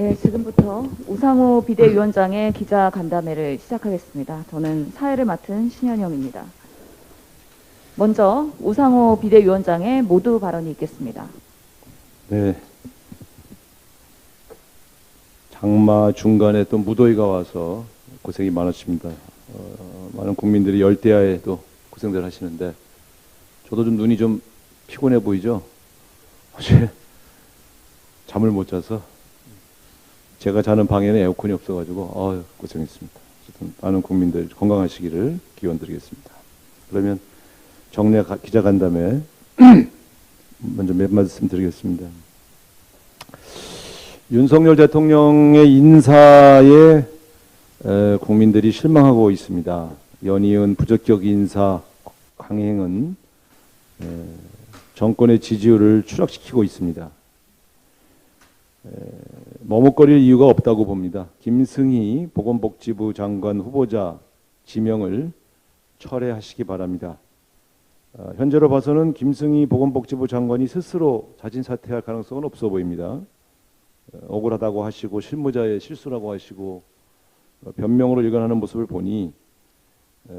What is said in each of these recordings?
예, 지금부터 우상호 비대위원장의 기자 간담회를 시작하겠습니다. 저는 사회를 맡은 신현영입니다. 먼저 우상호 비대위원장의 모두 발언이 있겠습니다. 네. 장마 중간에 또 무더위가 와서 고생이 많으십니다. 어, 많은 국민들이 열대야에 또 고생들 하시는데 저도 좀 눈이 좀 피곤해 보이죠? 어제 잠을 못 자서 제가 자는 방에는 에어컨이 없어가지고 어 고생했습니다. 많은 국민들 건강하시기를 기원드리겠습니다. 그러면 정례 가- 기자 간담회 먼저 몇 말씀 드리겠습니다. 윤석열 대통령의 인사에 에, 국민들이 실망하고 있습니다. 연이은 부적격 인사 강행은 에, 정권의 지지율을 추락시키고 있습니다. 에, 머뭇거릴 이유가 없다고 봅니다. 김승희 보건복지부 장관 후보자 지명을 철회하시기 바랍니다. 어, 현재로 봐서는 김승희 보건복지부 장관이 스스로 자진 사퇴할 가능성은 없어 보입니다. 어, 억울하다고 하시고 실무자의 실수라고 하시고 어, 변명으로 일관하는 모습을 보니 에,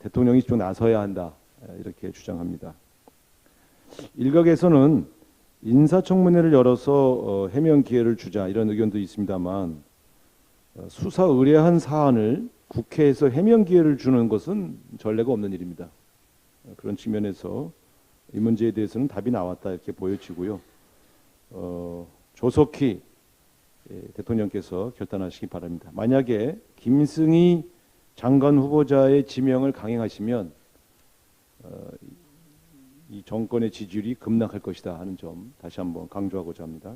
대통령이 좀 나서야 한다 에, 이렇게 주장합니다. 일각에서는 인사청문회를 열어서 어, 해명 기회를 주자 이런 의견도 있습니다만 어, 수사 의뢰한 사안을 국회에서 해명 기회를 주는 것은 전례가 없는 일입니다. 어, 그런 측면에서 이 문제에 대해서는 답이 나왔다 이렇게 보여지고요. 어, 조속히 예, 대통령께서 결단하시기 바랍니다. 만약에 김승희 장관 후보자의 지명을 강행하시면 어, 이 정권의 지지율이 급락할 것이다 하는 점 다시 한번 강조하고자 합니다.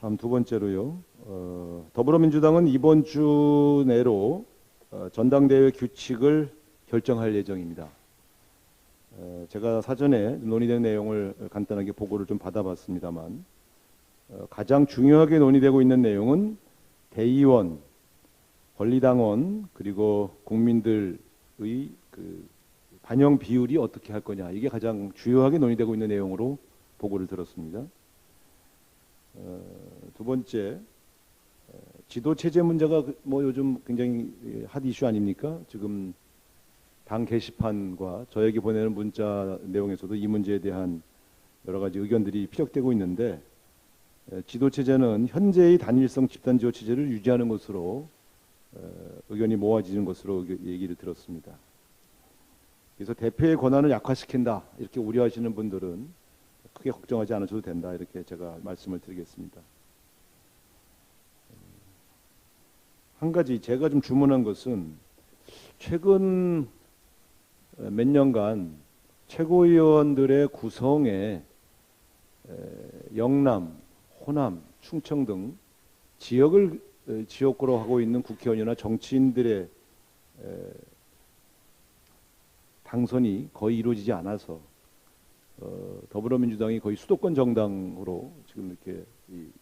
다음 두 번째로요. 어, 더불어민주당은 이번 주 내로 어, 전당대회 규칙을 결정할 예정입니다. 어, 제가 사전에 논의된 내용을 간단하게 보고를 좀 받아봤습니다만 어, 가장 중요하게 논의되고 있는 내용은 대의원, 권리당원 그리고 국민들의 그 반영 비율이 어떻게 할 거냐 이게 가장 주요하게 논의되고 있는 내용으로 보고를 들었습니다. 어, 두 번째 어, 지도 체제 문제가 그- 뭐 요즘 굉장히 예, 핫 이슈 아닙니까? 지금 당 게시판과 저에게 보내는 문자 내용에서도 이 문제에 대한 여러 가지 의견들이 피력되고 있는데 에, 지도 체제는 현재의 단일성 집단 지도 체제를 유지하는 것으로 에, 의견이 모아지는 것으로 의견- 얘기를 들었습니다. 그래서 대표의 권한을 약화시킨다 이렇게 우려하시는 분들은 크게 걱정하지 않으셔도 된다 이렇게 제가 말씀을 드리겠습니다. 한 가지 제가 좀 주문한 것은 최근 몇 년간 최고위원들의 구성에 에, 영남, 호남, 충청 등 지역을 에, 지역구로 하고 있는 국회의원이나 정치인들의 에, 당선이 거의 이루어지지 않아서 어, 더불어민주당이 거의 수도권 정당으로 지금 이렇게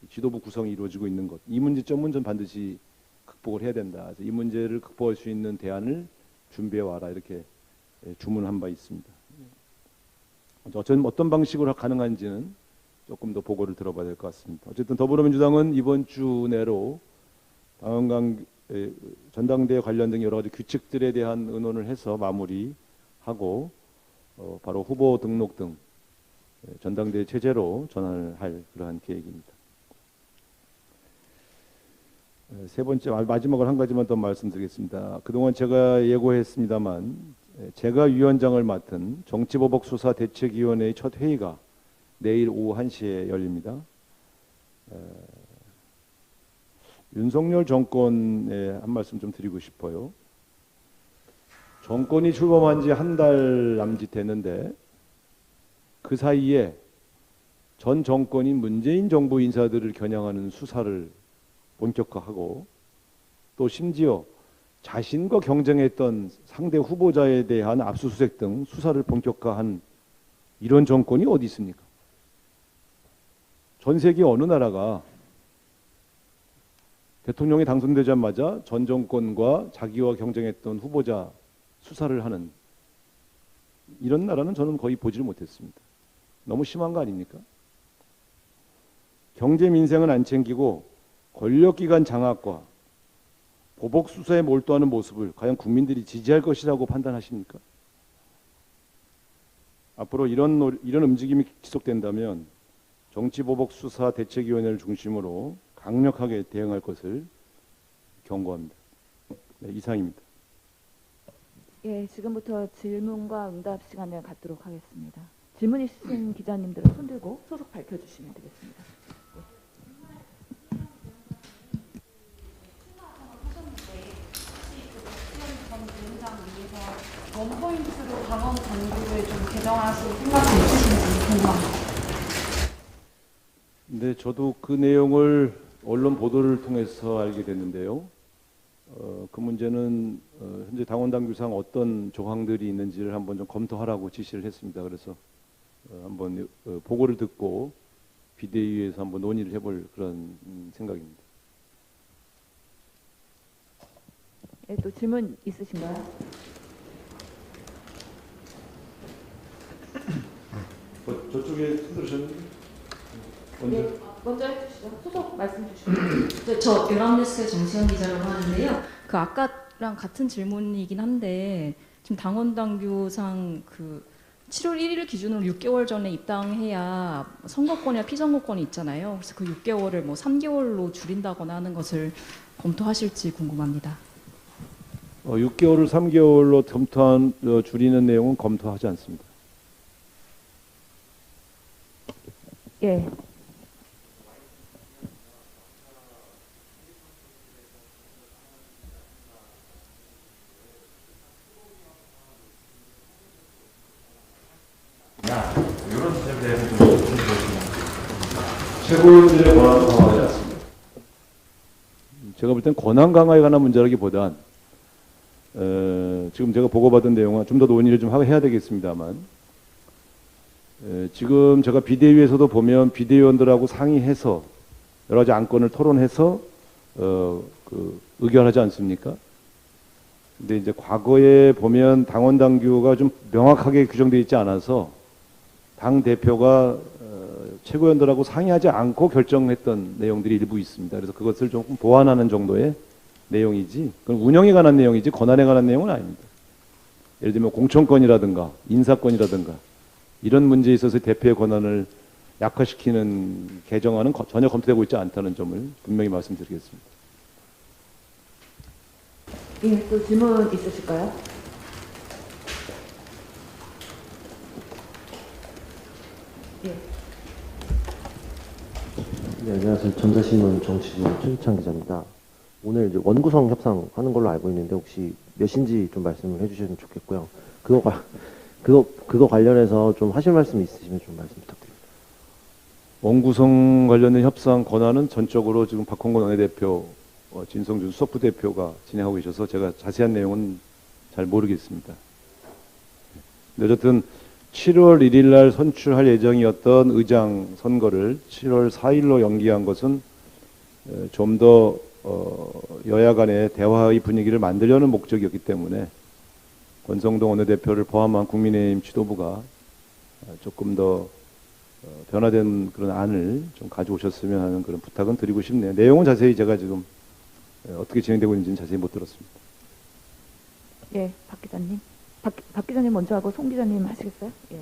지도부 구성이 이루어지고 있는 것. 이 문제점은 좀 반드시 극복을 해야 된다. 이 문제를 극복할 수 있는 대안을 준비해 와라 이렇게 예, 주문한 바 있습니다. 어떤 어떤 방식으로 가능한지는 조금 더 보고를 들어봐야 될 것 같습니다. 어쨌든 더불어민주당은 이번 주 내로 당원강 에, 전당대회 관련된 여러 가지 규칙들에 대한 의논을 해서 마무리 하고 어, 바로 후보 등록 등 에, 전당대회 체제로 전환을 할 그러한 계획입니다. 에, 세 번째 마- 마지막으로 한 가지만 더 말씀드리겠습니다. 그동안 제가 예고했습니다만 에, 제가 위원장을 맡은 정치보복수사 대책위원회의 첫 회의가 내일 오후 1시에 열립니다. 에, 윤석열 정권에 한 말씀 좀 드리고 싶어요. 정권이 출범한 지 한 달 남짓 됐는데 그 사이에 전 정권인 문재인 정부 인사들을 겨냥하는 수사를 본격화하고 또 심지어 자신과 경쟁했던 상대 후보자에 대한 압수수색 등 수사를 본격화한 이런 정권이 어디 있습니까? 전 세계 어느 나라가 대통령이 당선되자마자 전 정권과 자기와 경쟁했던 후보자 수사를 하는 이런 나라는 저는 거의 보지를 못했습니다. 너무 심한 거 아닙니까? 경제 민생은 안 챙기고 권력기관 장악과 보복 수사에 몰두하는 모습을 과연 국민들이 지지할 것이라고 판단하십니까? 앞으로 이런 노- 이런 움직임이 지속된다면 정치 보복 수사 대책위원회를 중심으로 강력하게 대응할 것을 경고합니다. 네, 이상입니다. 예, 지금부터 질문과 응답 시간을 갖도록 하겠습니다. 질문 있으신 기자님들은 손들고 소속 밝혀주시면 되겠습니다. 원포인트로 강원 당규를 좀 개정하실 생각이 있으신지 궁금합니다. 네, 저도 그 내용을 언론 보도를 통해서 알게 됐는데요. 어, 그 문제는 어, 현재 당원 당규상 어떤 조항들이 있는지를 한번 좀 검토하라고 지시를 했습니다. 그래서 어, 한번 어, 보고를 듣고 비대위에서 한번 논의를 해볼 그런 음, 생각입니다. 예, 또 질문 있으신가요? 어, 저쪽에 손들으셨는데 예, 먼저 해주시죠. 소속 말씀 주시죠. 네, 저 연합뉴스 정시현 기자라고 하는데요. 그 아까랑 같은 질문이긴 한데 지금 당원 당규상 그 7월 1일 기준으로 6개월 전에 입당해야 선거권이나 피선거권이 있잖아요. 그래서 그 6개월을 뭐 3개월로 줄인다거나 하는 것을 검토하실지 궁금합니다. 어, 6개월을 3개월로 검토한 어, 줄이는 내용은 검토하지 않습니다. 예, 이런 점에 대해서 좀 말씀해 최고위원들의 권한은 강화하지 않습니다. 제가 볼 땐 권한 강화에 관한 문제라기보단 어, 지금 제가 보고받은 내용은 좀 더 논의를 좀 하- 해야 되겠습니다만 에, 지금 제가 비대위에서도 보면 비대위원들하고 상의해서 여러 가지 안건을 토론해서 어, 그 의결하지 않습니까? 근데 이제 과거에 보면 당원 당규가 좀 명확하게 규정되어 있지 않아서 당 대표가 어, 최고위원들하고 상의하지 않고 결정했던 내용들이 일부 있습니다. 그래서 그것을 조금 보완하는 정도의 내용이지, 그건 운영에 관한 내용이지 권한에 관한 내용은 아닙니다. 예를 들면 공천권이라든가 인사권이라든가 이런 문제에 있어서 대표의 권한을 약화시키는 개정안은 거- 전혀 검토되고 있지 않다는 점을 분명히 말씀드리겠습니다. 예, 또 질문 있으실까요? 네, 안녕하세요. 전자신문 정치부 최기창 기자입니다. 오늘 이제 원구성 협상하는 걸로 알고 있는데 혹시 몇인지 좀 말씀을 해주시면 좋겠고요. 그거 관 그거 그거 관련해서 좀 하실 말씀 있으시면 좀 말씀 부탁드립니다. 원구성 관련된 협상 권한은 전적으로 지금 박홍근 원내대표, 어, 진성준 수석부 대표가 진행하고 계셔서 제가 자세한 내용은 잘 모르겠습니다. 근데 어쨌든 7월 1일 날 선출할 예정이었던 의장 선거를 7월 4일로 연기한 것은 좀더 어, 여야 간의 대화의 분위기를 만들려는 목적이었기 때문에 권성동 원내대표를 포함한 국민의힘 지도부가 어, 조금 더 어, 변화된 그런 안을 좀 가져오셨으면 하는 그런 부탁은 드리고 싶네요. 내용은 자세히 제가 지금 어, 어떻게 진행되고 있는지는 자세히 못 들었습니다. 예, 박 기자님. 박, 박 기자님 먼저 하고 송 기자님 하시겠어요? 예.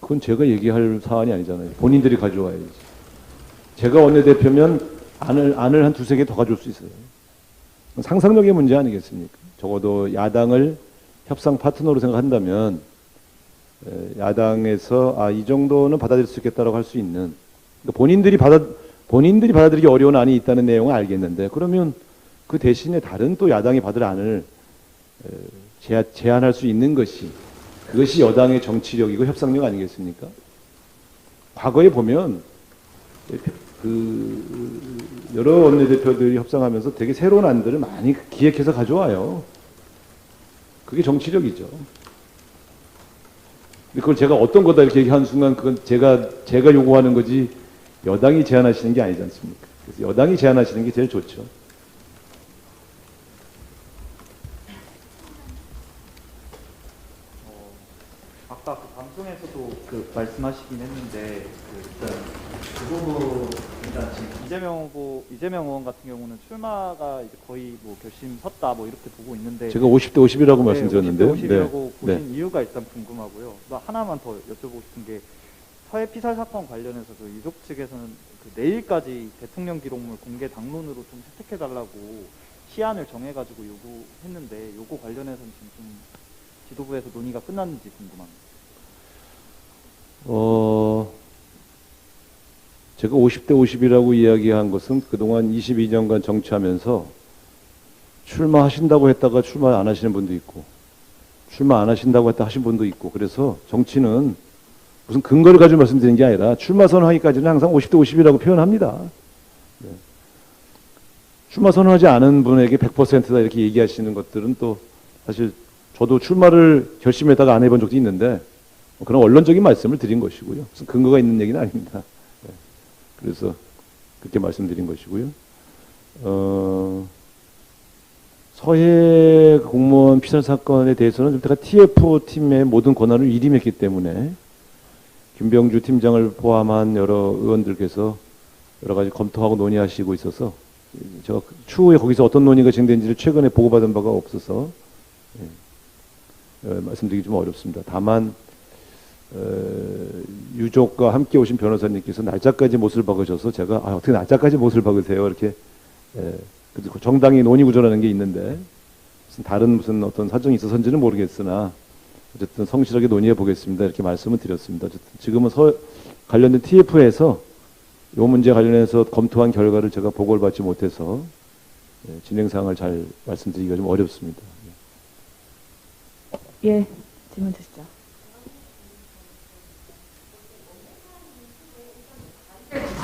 그건 제가 얘기할 사안이 아니잖아요. 본인들이 가져와야지. 제가 원내대표면 안을, 안을 한 두세 개 더 가져올 수 있어요. 상상력의 문제 아니겠습니까? 적어도 야당을 협상 파트너로 생각한다면 에, 야당에서 아, 이 정도는 받아들일 수 있겠다라고 할 수 있는 그러니까 본인들이 받아 본인들이 받아들이기 어려운 안이 있다는 내용은 알겠는데 그러면 그 대신에 다른 또 야당이 받을 안을 에, 제안, 제안할 수 있는 것이 그것이 여당의 정치력이고 협상력 아니겠습니까? 과거에 보면 그 여러 원내대표들이 협상하면서 되게 새로운 안들을 많이 기획해서 가져와요. 그게 정치력이죠. 근데 그걸 제가 어떤 거다 이렇게 얘기하는 순간 그건 제가 제가 요구하는 거지 여당이 제안하시는 게 아니지 않습니까? 그래서 여당이 제안하시는 게 제일 좋죠. 어, 아까 그 방송에서도 그 말씀하시긴 했는데 이재명 후보 이재명 의원 같은 경우는 출마가 이제 거의 뭐 결심 섰다 뭐 이렇게 보고 있는데 제가 50대 50이라고 네, 말씀드렸는데요. 50대 50이라고 네. 보신 이유가 일단 궁금하고요. 또 하나만 더 여쭤보고 싶은 게 서해 피살 사건 관련해서도 유족 측에서는 그 내일까지 대통령 기록물 공개 당론으로 좀 채택해 달라고 시한을 정해가지고 요구했는데 요거 관련해서는 지금 좀 지도부에서 논의가 끝났는지 궁금합니다. 어, 제가 50대 50이라고 이야기한 것은 그동안 22년간 정치하면서 출마하신다고 했다가 출마 안 하시는 분도 있고, 출마 안 하신다고 했다 하신 분도 있고, 그래서 정치는 무슨 근거를 가지고 말씀드리는 게 아니라 출마 선언하기까지는 항상 50대 50이라고 표현합니다. 네. 출마 선언하지 않은 분에게 100%다 이렇게 얘기하시는 것들은 또 사실 저도 출마를 결심했다가 안 해본 적도 있는데 뭐 그런 원론적인 말씀을 드린 것이고요. 무슨 근거가 있는 얘기는 아닙니다. 네. 그래서 그렇게 말씀드린 것이고요. 어, 서해 공무원 피살 사건에 대해서는 좀 제가 TF 팀의 모든 권한을 위임했기 때문에 김병주 팀장을 포함한 여러 의원들께서 여러 가지 검토하고 논의하시고 있어서 제가 추후에 거기서 어떤 논의가 진행된지를 최근에 보고받은 바가 없어서 예, 어, 말씀드리기 좀 어렵습니다. 다만 어, 유족과 함께 오신 변호사님께서 날짜까지 못을 박으셔서 제가 아, 어떻게 날짜까지 못을 박으세요 이렇게 예, 그래도 정당이 논의 구조라는 게 있는데 무슨 다른 무슨 어떤 사정이 있어서인지는 모르겠으나 어쨌든 성실하게 논의해 보겠습니다 이렇게 말씀을 드렸습니다. 지금은 서, 관련된 TF에서 이 문제 관련해서 검토한 결과를 제가 보고를 받지 못해서 예, 진행 사항을 잘 말씀드리기가 좀 어렵습니다. 예, 질문 주시죠. 어느 사안을 자꾸 물어보시죠?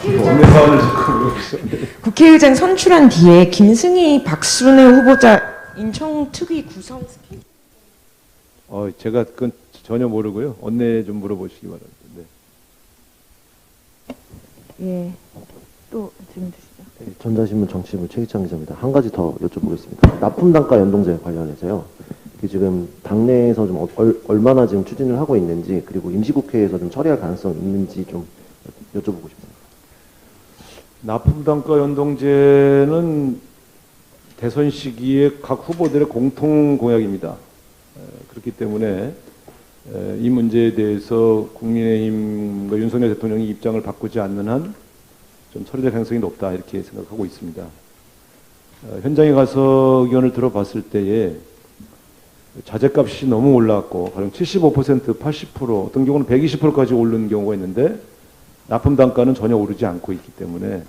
국회의장 선출한 뒤에 김승희 박순애 후보자 인천 특위 구성 스케줄 어, 제가 그건 전혀 모르고요. 언내 좀 물어보시기 바랍니다. 네. 예, 또 질문 주시죠. 네, 전자신문 정치부 최기창 기자입니다. 한 가지 더 여쭤보겠습니다. 납품 단가 연동제 관련해서요. 그 지금 당내에서 좀 얼, 얼마나 지금 추진을 하고 있는지 그리고 임시국회에서 좀 처리할 가능성 이 있는지 좀 여쭤보고 싶습니다. 납품 단가 연동제는 대선 시기에 각 후보들의 공통 공약입니다. 에, 그렇기 때문에 에, 이 문제에 대해서 국민의힘과 윤석열 대통령이 입장을 바꾸지 않는 한 좀 처리될 가능성이 높다 이렇게 생각하고 있습니다. 어, 현장에 가서 의견을 들어봤을 때에 자재값이 너무 올랐고 가령 75% 80% 어떤 경우는 120%까지 오르는 경우가 있는데 납품 단가는 전혀 오르지 않고 있기 때문에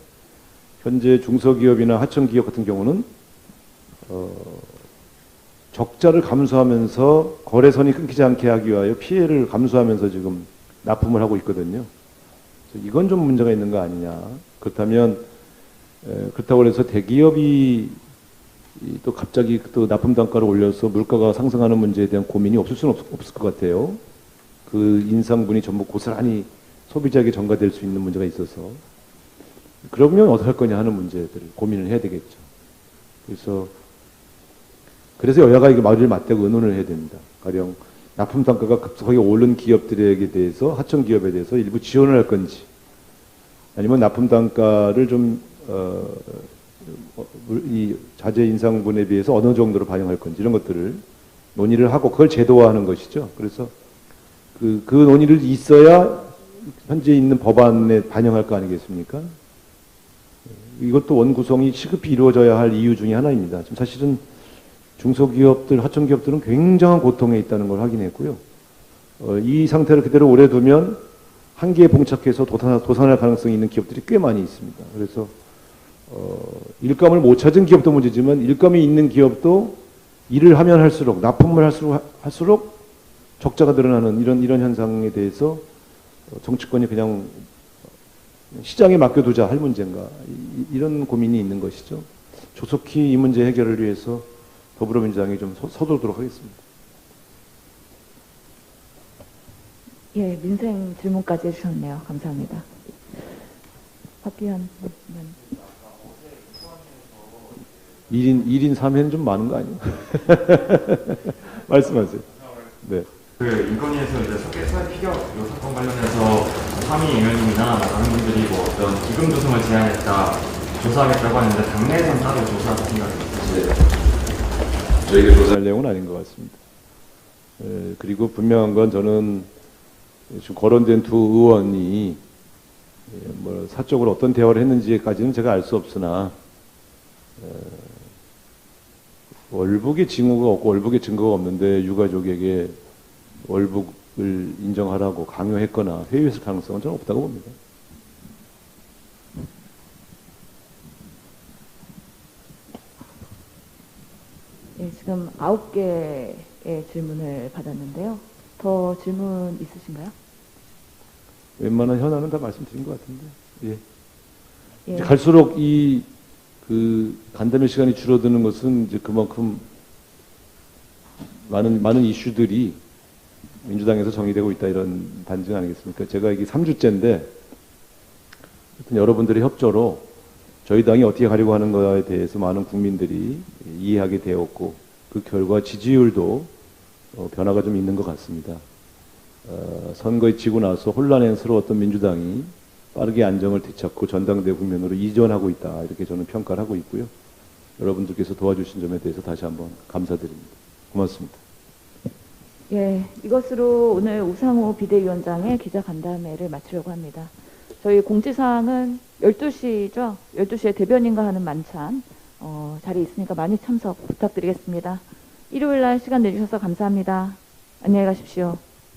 현재 중소기업이나 하청기업 같은 경우는 어, 적자를 감수하면서 거래선이 끊기지 않게 하기 위하여 피해를 감수하면서 지금 납품을 하고 있거든요. 이건 좀 문제가 있는 거 아니냐. 그렇다면 에, 그렇다고 해서 대기업이 이, 또 갑자기 또 납품 단가를 올려서 물가가 상승하는 문제에 대한 고민이 없을 수는 없, 없을 것 같아요. 그 인상분이 전부 고스란히 소비자에게 전가될 수 있는 문제가 있어서 그러면 어떻게 할 거냐 하는 문제들을 고민을 해야 되겠죠. 그래서 그래서 여야가 이게 마리를 맞대고 의논을 해야 됩니다. 가령 납품 단가가 급속하게 오른 기업들에게 대해서 하청 기업에 대해서 일부 지원을 할 건지 아니면 납품 단가를 좀 어, 어, 이 자재 인상분에 비해서 어느 정도로 반영할 건지 이런 것들을 논의를 하고 그걸 제도화하는 것이죠. 그래서 그, 그 논의를 있어야 현재 있는 법안에 반영할 거 아니겠습니까? 이것도 원구성이 시급히 이루어져야 할 이유 중에 하나입니다. 지금 사실은 중소기업들, 하청기업들은 굉장한 고통에 있다는 걸 확인했고요. 어, 이 상태를 그대로 오래 두면 한계에 봉착해서 도산, 도산할 가능성이 있는 기업들이 꽤 많이 있습니다. 그래서 어, 일감을 못 찾은 기업도 문제지만 일감이 있는 기업도 일을 하면 할수록 납품을 할수록, 할수록 적자가 늘어나는 이런 이런 현상에 대해서 어, 정치권이 그냥 시장에 맡겨두자 할 문제인가 이- 이런 고민이 있는 것이죠. 조속히 이 문제 해결을 위해서 더불어민주당이 좀 서, 서두르도록 하겠습니다. 예, 민생 질문까지 해주셨네요. 감사합니다. 박기현 의원. 1인 1인 3회는 좀 많은 거 아니에요? 말씀하세요. 네. 그 인권위에서 이제 석계 서해 피격 요 사건 관련해서 삼위 의원님이나 뭐 다른 분들이 뭐 어떤 기금 조성을 제안했다 조사하겠다고 하는데 당내에선 따로 조사할 생각이 있으세요? 저희가 조사할 내용은 아닌 것 같습니다. 에, 그리고 분명한 건 저는 지금 거론된 두 의원이 예, 뭐 사적으로 어떤 대화를 했는지까지는 제가 알 수 없으나 에, 월북의 징후가 없고 월북의 증거가 없는데 유가족에게 월북을 인정하라고 강요했거나 회유했을 가능성은 저는 없다고 봅니다. 예, 지금 아홉 개의 질문을 받았는데요. 더 질문 있으신가요? 웬만한 현안은 다 말씀드린 것 같은데. 예. 예. 갈수록 이 그 간담회 시간이 줄어드는 것은 이제 그만큼 많은 많은 이슈들이 민주당에서 정의되고 있다 이런 반증 아니겠습니까? 제가 이게 3주째인데 하여튼 여러분들의 협조로 저희 당이 어떻게 가려고 하는 거에 대해서 많은 국민들이 이해하게 되었고 그 결과 지지율도 어, 변화가 좀 있는 것 같습니다. 어, 선거에 지고 나서 혼란스러웠던 민주당이 빠르게 안정을 되찾고 전당대 국면으로 이전하고 있다 이렇게 저는 평가를 하고 있고요. 여러분들께서 도와주신 점에 대해서 다시 한번 감사드립니다. 고맙습니다. 예, 이것으로 오늘 우상호 비대위원장의 기자 간담회를 마치려고 합니다. 저희 공지사항은 12시죠? 12시에 대변인과 하는 만찬 어, 자리 있으니까 많이 참석 부탁드리겠습니다. 일요일 날 시간 내주셔서 감사합니다. 안녕히 가십시오.